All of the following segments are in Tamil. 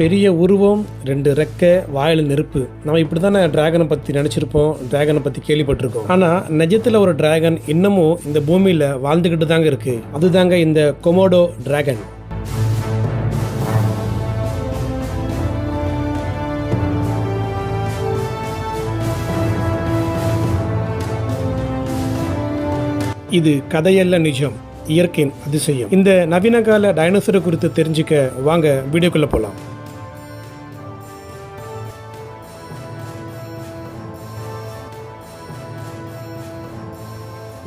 பெரிய உருவம் ரெண்டு ரெக்கை வாயில் நெருப்பு. நம்ம இப்படி தானே டிராகனை பற்றி நினச்சிருப்போம் டிராகனை பற்றி கேள்விப்பட்டிருக்கோம். ஆனால் நிஜத்தில் ஒரு டிராகன் இன்னமும் இந்த பூமியில் வாழ்ந்துக்கிட்டு தாங்க இருக்குது அதுதாங்க இந்த கொமோடோ டிராகன் இது கதையல்ல நிஜம் இயற்கையின் அதிசயம். இந்த நவீன கால டைனோசரை குறித்து தெரிஞ்சுக்க வாங்க வீடியோக்குள்ளே போகலாம்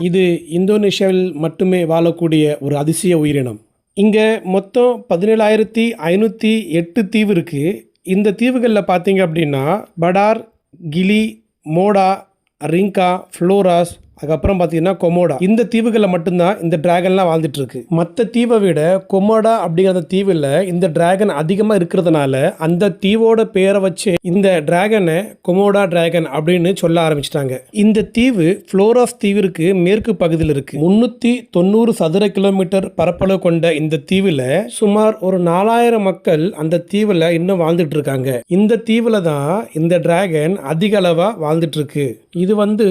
இது இந்தோனேஷியாவில் மட்டுமே வாழக்கூடிய ஒரு அதிசய உயிரினம். இங்கே மொத்தம் பதினேழாயிரத்தி ஐநூற்றி எட்டு தீவு இருக்குது இந்த தீவுகளில் பார்த்தீங்க அப்படின்னா படார் கிலி மோடா ரிங்கா ஃப்ளோராஸ் அதுக்கப்புறம் பார்த்தீங்கன்னா கொமோடா. இந்த தீவுகளில் மட்டும்தான் இந்த டிராகன்லாம் வாழ்ந்துட்டு இருக்கு மற்ற தீவை விட கொமோடா அப்படிங்கிற தீவில் இந்த டிராகன் அதிகமாக இருக்கிறதுனால அந்த தீவோட பேரை வச்சு இந்த டிராகனை கொமோடா டிராகன் அப்படின்னு சொல்ல ஆரம்பிச்சிட்டாங்க. இந்த தீவு ஃப்ளோராஸ் தீவிற்கு மேற்கு பகுதியில் இருக்கு. முன்னூற்றி தொண்ணூறு சதுர கிலோமீட்டர் பரப்பளவு கொண்ட இந்த தீவில் சுமார் ஒரு நாலாயிரம் மக்கள் அந்த தீவில் இன்னும் வாழ்ந்துட்டு இருக்காங்க இந்த தீவில் தான் இந்த டிராகன் அதிக அளவாக வாழ்ந்துட்டு இருக்கு இது வந்து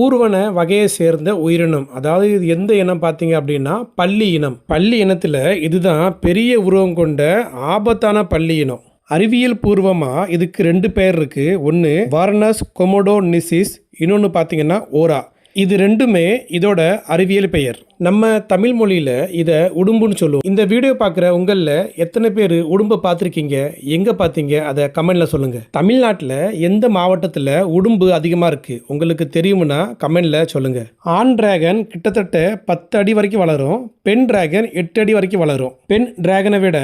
ஊர்வன வகையை சேர்ந்த உயிரினம். அதாவது இது எந்த இனம் பார்த்தீங்க அப்படின்னா பள்ளி இனம். பள்ளி இனத்தில் இதுதான் பெரிய உருவம் கொண்ட ஆபத்தான பள்ளி இனம். அறிவியல் பூர்வமாக இதுக்கு ரெண்டு பேர் இருக்குது ஒன்று வார்னஸ் கொமோடோ நிசிஸ் இன்னொன்று பார்த்தீங்கன்னா ஓரா. இது ரெண்டுமே இதோட அறிவியல் பெயர். நம்ம தமிழ் மொழியில் இதை உடும்புன்னு சொல்லுவோம். இந்த வீடியோ பார்க்குற உங்களில் எத்தனை பேர் உடும்பை பார்த்துருக்கீங்க? எங்கே பார்த்தீங்க? அதை கமெண்டில் சொல்லுங்கள் தமிழ்நாட்டில் எந்த மாவட்டத்தில் உடும்பு அதிகமாக இருக்குது உங்களுக்கு தெரியும்னா கமெண்டில் சொல்லுங்கள் ஆண் டிராகன் கிட்டத்தட்ட பத்து அடி வரைக்கும் வளரும். பெண் டிராகன் எட்டு அடி வரைக்கும் வளரும். பெண் டிராகனை விட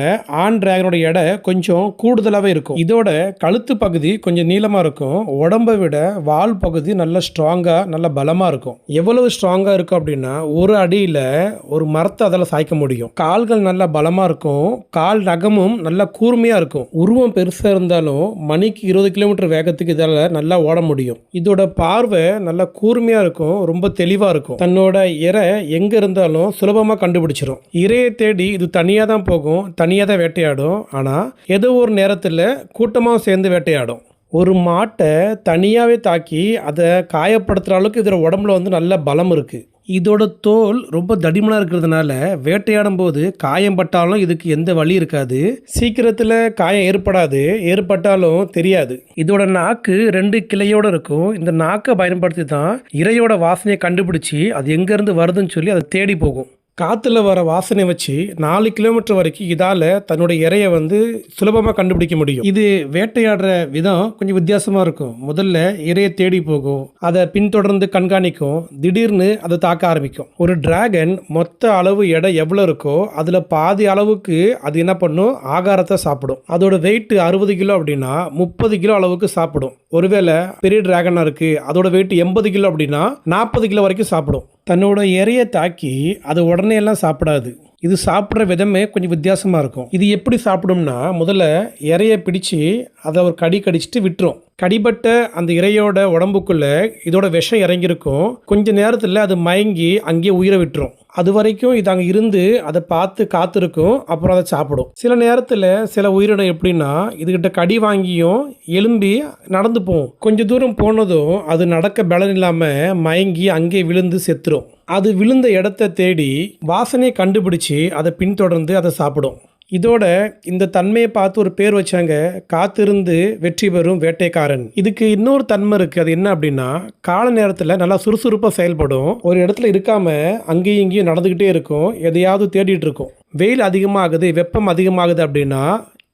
ஆண் டிராகனோட எடை கொஞ்சம் கூடுதலாகவே இருக்கும். இதோட கழுத்து பகுதி கொஞ்சம் நீளமாக இருக்கும். உடம்பை விட வால் பகுதி நல்ல ஸ்ட்ராங்காக நல்ல பலமாக இருக்கும். எவ்வளவு ஸ்ட்ராங்காக இருக்கும் அப்படின்னா ஒரு அடி அடியில் ஒரு மரத்தை அதில் சாய்க்க முடியும். கால்கள் நல்லா பலமாக இருக்கும். கால் நகமும் நல்லா கூர்மையாக இருக்கும். உருவம் பெருசாக இருந்தாலும் மணிக்கு இருபது கிலோமீட்டர் வேகத்துக்கு இதால் நல்லா ஓட முடியும். இதோட பார்வை நல்லா கூர்மையாக இருக்கும். ரொம்ப தெளிவாக இருக்கும். தன்னோட இறை எங்கே இருந்தாலும் சுலபமாக கண்டுபிடிச்சிரும். இரையை தேடி இது தனியாக தான் போகும். தனியாக தான் வேட்டையாடும். ஆனால் ஏதோ ஒரு நேரத்தில் கூட்டமாக சேர்ந்து வேட்டையாடும். ஒரு மாட்டை தனியாகவே தாக்கி அதை காயப்படுத்துகிற அளவுக்கு இதோட உடம்புல வந்து நல்ல பலம் இருக்குது இதோட தோல் ரொம்ப தடிமனாக இருக்கிறதுனால வேட்டையாடும் போது காயம் பட்டாலும் இதுக்கு எந்த வழி இருக்காது. சீக்கிரத்தில் காயம் ஏற்படாது. ஏற்பட்டாலும் தெரியாது. இதோட நாக்கு ரெண்டு கிளையோட இருக்கும். இந்த நாக்கை பயன்படுத்தி தான் இறையோட வாசனையை கண்டுபிடிச்சி அது எங்கேருந்து வருதுன்னு சொல்லி அதை தேடி போகும். காற்றுல வர வாசனை வச்சு நாலு கிலோமீட்டர் வரைக்கும் இதால் தன்னுடைய இறையை வந்து சுலபமாக கண்டுபிடிக்க முடியும். இது வேட்டையாடுற விதம் கொஞ்சம் வித்தியாசமாக இருக்கும். முதல்ல இறையை தேடி போகும். அதை பின்தொடர்ந்து கண்காணிக்கும். திடீர்னு அதை தாக்க ஆரம்பிக்கும். ஒரு டிராகன் மொத்த அளவு எடை எவ்வளோ இருக்கோ அதில் பாதி அளவுக்கு அது என்ன பண்ணும்? ஆகாரத்தை சாப்பிடும். அதோட வெயிட் அறுபது கிலோ அப்படின்னா முப்பது கிலோ அளவுக்கு சாப்பிடும். ஒருவேளை பெரிய டிராகனாக இருக்குது அதோட வெயிட் எண்பது கிலோ அப்படின்னா நாற்பது கிலோ வரைக்கும் சாப்பிடும். தன்னோட இறையை தாக்கி அது உடனே எல்லாம் சாப்பிடாது. இது சாப்பிட்ற விதமே கொஞ்சம் வித்தியாசமாக இருக்கும். இது எப்படி சாப்பிடும்னா முதல்ல இறையை பிடிச்சி அதை ஒரு கடி கடிச்சிட்டு விட்டுரும். கடிபட்ட அந்த இறையோட உடம்புக்குள்ள இதோட விஷம் இறங்கியிருக்கும். கொஞ்ச நேரத்தில் அது மயங்கி அங்கேயே உயிரை விட்டுரும். அது வரைக்கும் இது அங்கே இருந்து அதை பார்த்து காத்திருக்கும். அப்புறம் அதை சாப்பிடும். சில நேரத்தில் சில உயிரினம் எப்படின்னா இதுகிட்ட கடி வாங்கியும் எலும்பி நடந்து போகும். கொஞ்ச தூரம் போனதும் அது நடக்க பலன் இல்லாமல் மயங்கி அங்கே விழுந்து செத்துரும். அது விழுந்த இடத்த தேடி வாசனையை கண்டுபிடிச்சி அதை பின்தொடர்ந்து அதை சாப்பிடும். இதோட இந்த தன்மையை பார்த்து ஒரு பேர் வச்சாங்க காத்திருந்து வெற்றி பெறும் வேட்டைக்காரன். இதுக்கு இன்னொரு தன்மை இருக்குது அது என்ன அப்படின்னா கால நேரத்தில் நல்லா சுறுசுறுப்பாக செயல்படும். ஒரு இடத்துல இருக்காம அங்கேயும் இங்கேயும் நடந்துக்கிட்டே இருக்கும். எதையாவது தேடிட்டு இருக்கும். வெயில் அதிகமாகுது வெப்பம் அதிகமாகுது அப்படின்னா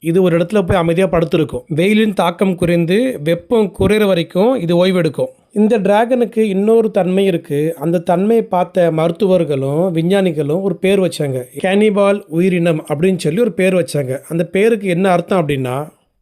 இது ஒரு இடத்துல போய் அமைதியாக படுத்துருக்கும். வெயிலின் தாக்கம் குறைந்து வெப்பம் குறையிற வரைக்கும் இது ஓய்வெடுக்கும். இந்த டிராகனுக்கு இன்னொரு தன்மை இருக்குது அந்த தன்மையை பார்த்த மருத்துவர்களும் விஞ்ஞானிகளும் ஒரு பேர் வச்சாங்க. கேனிபால் உயிரினம் அப்படின்னு சொல்லி ஒரு பேர் வச்சாங்க. அந்த பேருக்கு என்ன அர்த்தம் அப்படின்னா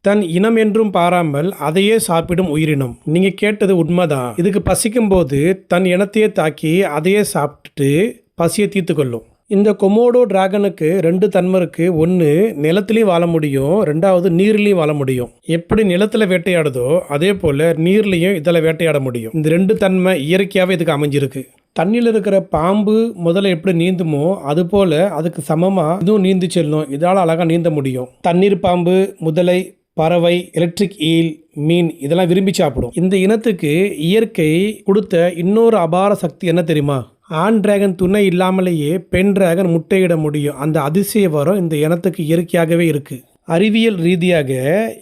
தன் இனம் என்றும் பாராமல் அதையே சாப்பிடும் உயிரினம். நீங்க கேட்டது உண்மைதான். இதுக்கு பசிக்கும் போது தன் இனத்தையே தாக்கி அதையே சாப்பிட்டுட்டு பசியை தீர்த்து கொள்ளும் இந்த கொமோடோ டிராகனுக்கு ரெண்டு தன்மை இருக்கு. ஒன்று நிலத்துலையும் வாழ முடியும். ரெண்டாவது நீர்லையும் வாழ முடியும். எப்படி நிலத்தில் வேட்டையாடுதோ அதே போல் நீர்லையும் இதில் வேட்டையாட முடியும். இந்த ரெண்டு தன்மை இயற்கையாகவே இதுக்கு அமைஞ்சிருக்கு. தண்ணியில் இருக்கிற பாம்பு முதல்ல எப்படி நீந்துமோ அதுபோல் அதுக்கு சமமாக இதுவும் நீந்தி செல்லும். இதால் அழகாக நீந்த முடியும். தண்ணீர் பாம்பு முதலை பறவை எலக்ட்ரிக் ஈல் மீன் இதெல்லாம் விரும்பி சாப்பிடும். இந்த இனத்துக்கு இயற்கை கொடுத்த இன்னொரு அபார சக்தி என்ன தெரியுமா? ஆண் டிராகன் துணை இல்லாமலேயே பெண் டிராகன் முட்டையிட முடியும். அந்த அதிசய வரம் இந்த இனத்துக்கு இயற்கையாகவே இருக்குது அறிவியல் ரீதியாக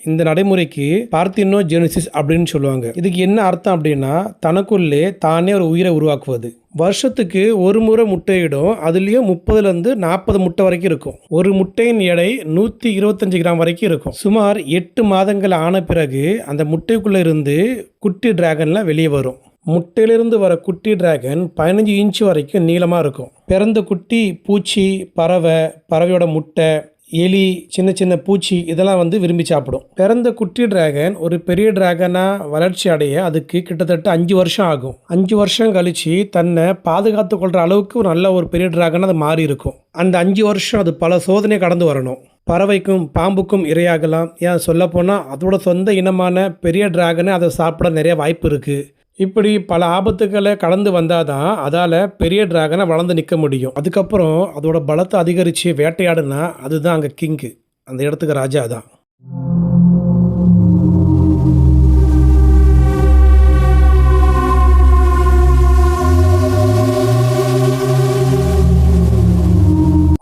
இந்த நடைமுறைக்கு பார்த்தினோ ஜெனிசிஸ் அப்படின்னு சொல்லுவாங்க. இதுக்கு என்ன அர்த்தம் அப்படின்னா தனக்குள்ளே தானே ஒரு உயிரை உருவாக்குவது. வருஷத்துக்கு ஒரு முறை முட்டையிடும் அதுலேயும் முப்பதுலேருந்து நாற்பது முட்டை வரைக்கும் இருக்கும். ஒரு முட்டையின் எடை நூற்றி இருபத்தஞ்சு கிராம் வரைக்கும் இருக்கும். சுமார் எட்டு மாதங்கள் ஆன பிறகு அந்த முட்டைக்குள்ளே இருந்து குட்டி டிராகன்லாம் வெளியே வரும். முட்டையிலிருந்து வர குட்டி டிராகன் பதினஞ்சு இன்ச் வரைக்கும் நீளமாக இருக்கும். பிறந்த குட்டி பூச்சி பறவை பறவையோட முட்டை எலி சின்ன சின்ன பூச்சி இதெல்லாம் வந்து விரும்பி சாப்பிடும். பிறந்த குட்டி டிராகன் ஒரு பெரிய டிராகனாக வளர்ச்சி அடைய அதுக்கு கிட்டத்தட்ட அஞ்சு வருஷம் ஆகும். அஞ்சு வருஷம் கழித்து தன்னை பாதுகாத்து கொள்கிற அளவுக்கு ஒரு நல்ல ஒரு பெரிய டிராகன் அது மாறி இருக்கும். அந்த அஞ்சு வருஷம் அது பல சோதனை கடந்து வரணும். பறவைக்கும் பாம்புக்கும் இரையாகலாம். ஏன் சொல்லப்போனால் அதோட சொந்த இனமான பெரிய டிராகனை அதை சாப்பிட நிறைய வாய்ப்பு இருக்குது இப்படி பல ஆபத்துக்களை கடந்து வந்தால் தான் அதால் பெரிய டிராகனை வளர்ந்து நிற்க முடியும். அதுக்கப்புறம் அதோட பலத்தை அதிகரித்து வேட்டையாடுனா அதுதான் அங்கே கிங்கு அந்த இடத்துக்கு ராஜா தான்.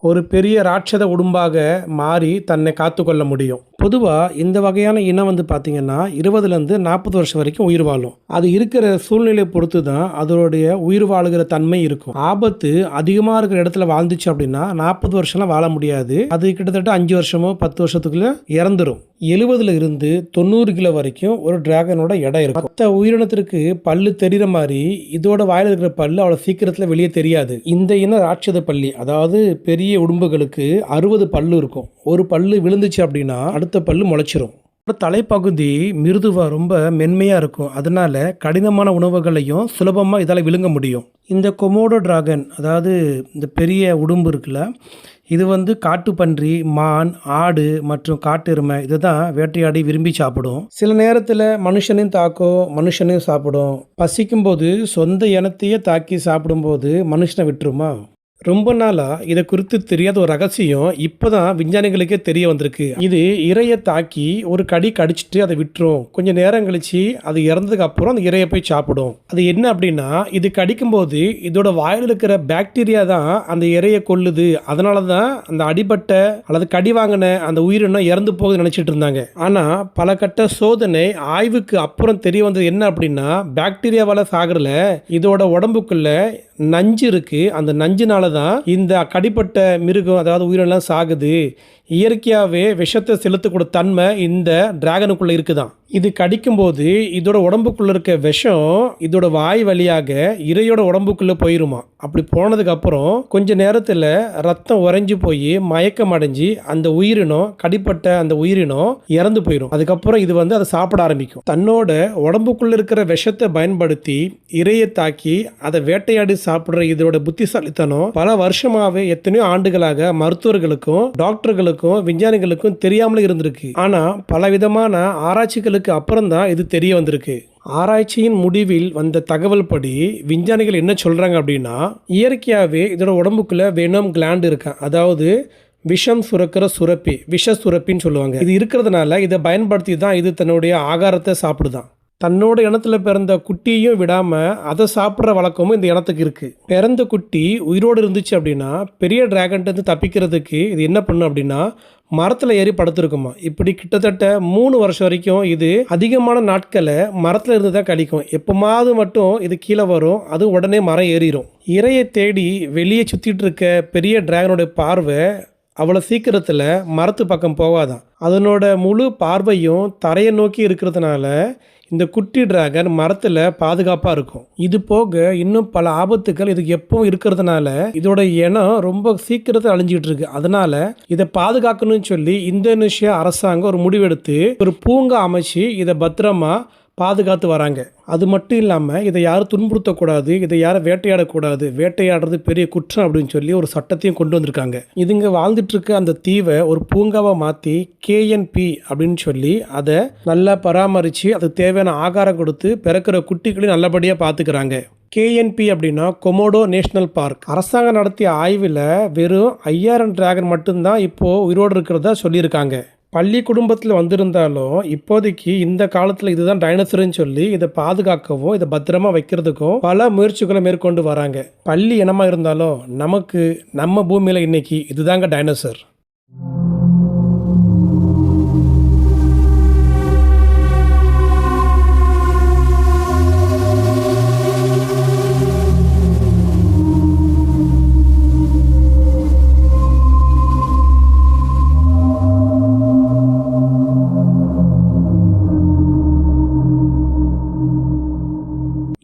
ஒரு பெரிய ராட்சத உடும்பாக மாறி தன்னை காத்துக்கொள்ள முடியும். பொதுவாக இந்த வகையான இனம் வந்து பார்த்திங்கன்னா இருபதுலேருந்து நாற்பது வருஷம் வரைக்கும் உயிர் வாழும். அது இருக்கிற சூழ்நிலையை பொறுத்து தான் அதனுடைய உயிர் வாழுகிற தன்மை இருக்கும். ஆபத்து அதிகமாக இருக்கிற இடத்துல வாழ்ந்துச்சு அப்படின்னா நாற்பது வருஷம்லாம் வாழ முடியாது. அது கிட்டத்தட்ட அஞ்சு வருஷமோ பத்து வருஷத்துக்குள்ள இறந்துரும். எழுபதுல இருந்து தொண்ணூறு கிலோ வரைக்கும் ஒரு டிராகனோட இடம் இருக்கும். மற்ற உயிரினத்திற்கு பல்லு தெரிகிற மாதிரி இதோட வாயில் இருக்கிற பல்லு அவ்வளோ சீக்கிரத்தில் வெளியே தெரியாது. இந்த இன ராட்சத பள்ளி அதாவது பெரிய உடும்புகளுக்கு அறுபது பல்லு இருக்கும். ஒரு பல்லு விழுந்துச்சு அப்படின்னா அடுத்த பல்லு முளைச்சிரும். தலைப்பகுதி மிருதுவாக ரொம்ப மென்மையாக இருக்கும். அதனால கடினமான உணவுகளையும் சுலபமாக இதால் விழுங்க முடியும். இந்த கொமோடோ டிராகன் அதாவது இந்த பெரிய உடும்பு இருக்குல்ல இது வந்து காட்டுப்பன்றி மான் ஆடு மற்றும் காட்டெருமை இதை தான் வேட்டையாடி விரும்பி சாப்பிடும். சில நேரத்தில் மனுஷனையும் தாக்கும் மனுஷனையும் சாப்பிடும். பசிக்கும்போது சொந்த இனத்தையே தாக்கி சாப்பிடும்போது மனுஷனை விட்டுருமா? ரொம்ப நாளாக இதை குறித்து தெரியாத ஒரு ரகசியம் இப்போ தான் விஞ்ஞானிகளுக்கே தெரிய வந்திருக்கு. இது இரையை தாக்கி ஒரு கடி கடிச்சிட்டு அதை விட்டுரும். கொஞ்சம் நேரம் கழித்து அது இறந்ததுக்கு அப்புறம் அந்த இரையை போய் சாப்பிடும். அது என்ன அப்படின்னா இது கடிக்கும்போது இதோட வாயில் இருக்கிற பாக்டீரியா தான் அந்த இரையை கொல்லுது. அதனால தான் அந்த அடிபட்ட அல்லது கடி வாங்கின அந்த உயிரினம் இறந்து போகுது நினச்சிட்டு இருந்தாங்க. ஆனால் பல கட்ட சோதனை ஆய்வுக்கு அப்புறம் தெரிய வந்தது என்ன அப்படின்னா பாக்டீரியாவால் சாகரில் இதோட உடம்புக்குள்ள நஞ்சு இருக்குது அந்த நஞ்சுனால தான் இந்த கடிப்பட்ட மிருகம் அதாவது உயிரெல்லாம் சாகுது. இயற்கையாகவே விஷத்தை செலுத்தக்கூடிய தன்மை இந்த டிராகனுக்குள்ளே இருக்குதான். இது கடிக்கும்போது இதோட உடம்புக்குள்ளே இருக்க விஷம் இதோட வாய் வழியாக இறையோட உடம்புக்குள்ளே போயிருமா. அப்படி போனதுக்கப்புறம் கொஞ்ச நேரத்தில் ரத்தம் உறைஞ்சி போய் மயக்கம் அடைஞ்சு அந்த உயிரினம் கடிப்பட்ட அந்த உயிரினம் இறந்து போயிடும் அதுக்கப்புறம் இது வந்து அதை சாப்பிட ஆரம்பிக்கும். தன்னோட உடம்புக்குள்ளே இருக்கிற விஷத்தை பயன்படுத்தி இறையை தாக்கி அதை வேட்டையாடி சாப்பிட்ற இதோட புத்திசாலித்தனம் பல வருஷமாகவே எத்தனையோ ஆண்டுகளாக மருத்துவர்களுக்கும் டாக்டர்களுக்கும் விஞ்ஞானிகளுக்கும் தெரியாமலே இருந்திருக்கு. ஆனால் பல விதமான ஆராய்ச்சிகளுக்கு அப்புறம் தான் இது தெரிய வந்திருக்கு. ஆராய்ச்சியின் முடிவில் வந்த தகவல் படி விஞ்ஞானிகள் என்ன சொல்கிறாங்க அப்படின்னா இயற்கையாகவே இதோட உடம்புக்குள்ளே வெனம் கிளாண்ட் இருக்கா? அதாவது விஷம் சுரக்கிற சுரப்பி விஷ சுரப்பின்னு சொல்லுவாங்க. இது இருக்கிறதுனால இதை பயன்படுத்தி தான் இது தன்னுடைய ஆகாரத்தை சாப்பிடுதான். தன்னோட இனத்தில் பிறந்த குட்டியையும் விடாமல் அதை சாப்பிட்ற வழக்கமும் இந்த இனத்துக்கு இருக்குது பிறந்த குட்டி உயிரோடு இருந்துச்சு அப்படின்னா பெரிய டிராகன்ட்டு தப்பிக்கிறதுக்கு இது என்ன பண்ணும் அப்படின்னா மரத்தில் ஏறி படுத்துருக்குமா. இப்படி கிட்டத்தட்ட மூணு வருஷம் வரைக்கும் இது அதிகமான நாட்களை மரத்தில் இருந்து தான் கழிக்கும். எப்போமாவது மட்டும் இது கீழே வரும் அது உடனே மரம் ஏறிடும் இறையை தேடி வெளியே சுற்றிட்டு இருக்க பெரிய டிராகனுடைய பார்வை அவ்வளோ சீக்கிரத்தில் மரத்து பக்கம் போகாதான். அதனோட முழு பார்வையும் தரையை நோக்கி இருக்கிறதுனால இந்த குட்டி டிராகன் மரத்தில் பாதுகாப்பாக இருக்கும். இது போக இன்னும் பல ஆபத்துக்கள் இதுக்கு எப்பவும் இருக்கிறதுனால இதோட இனம் ரொம்ப சீக்கிரத்தில் அழிஞ்சிட்டு இருக்கு. அதனால இதை பாதுகாக்கணும்னு சொல்லி இந்தோனேஷியா அரசாங்கம் ஒரு முடிவெடுத்து ஒரு பூங்கா அமைச்சு இதை பத்திரமா பாதுகாத்து வராங்க. அது மட்டும் இல்லாமல் இதை யாரும் துன்புறுத்தக்கூடாது இதை யாரும் வேட்டையாடக்கூடாது வேட்டையாடுறது பெரிய குற்றம் அப்படின்னு சொல்லி ஒரு சட்டத்தையும் கொண்டு வந்திருக்காங்க. இதுங்க வாழ்ந்துட்டுருக்க அந்த தீவை ஒரு பூங்காவை மாற்றி கேஎன்பி அப்படின்னு சொல்லி அதை நல்லா பராமரித்து அதுக்கு தேவையான ஆகாரம் கொடுத்து பிறக்கிற குட்டிகளையும் நல்லபடியாக பார்த்துக்கிறாங்க கேஎன்பி அப்படின்னா கொமோடோ நேஷனல் பார்க் அரசாங்கம் நடத்திய ஆய்வில் வெறும் ஐயாயிரம் டிராகன் மட்டும்தான் இப்போது உயிரோடு இருக்கிறதா சொல்லியிருக்காங்க. பள்ளி குடும்பத்தில் வந்திருந்தாலும் இப்போதைக்கு இந்த காலத்தில் இதுதான் டைனசர்னு சொல்லி இதை பாதுகாக்கவும் இதை பத்திரமா வைக்கிறதுக்கும் பல முயற்சிகளை மேற்கொண்டு வராங்க. பள்ளி இனமாக இருந்தாலும் நமக்கு நம்ம பூமியில் இன்னைக்கு இதுதாங்க டைனோசர்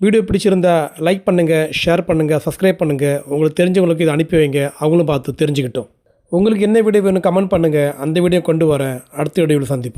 வீடியோ பிடிச்சிருந்தா லைக் பண்ணுங்கள் ஷேர் பண்ணுங்கள் சப்ஸ்கிரைப் பண்ணுங்கள் உங்களுக்கு தெரிஞ்சவங்களுக்கு இதை அனுப்பி வைங்க. அவங்களும் பார்த்து தெரிஞ்சுக்கிட்டோம். உங்களுக்கு என்ன வீடியோ வேணும் கமெண்ட் பண்ணுங்கள் அந்த வீடியோ கொண்டு வரேன். அடுத்த வீடியோவில் சந்திப்போம்.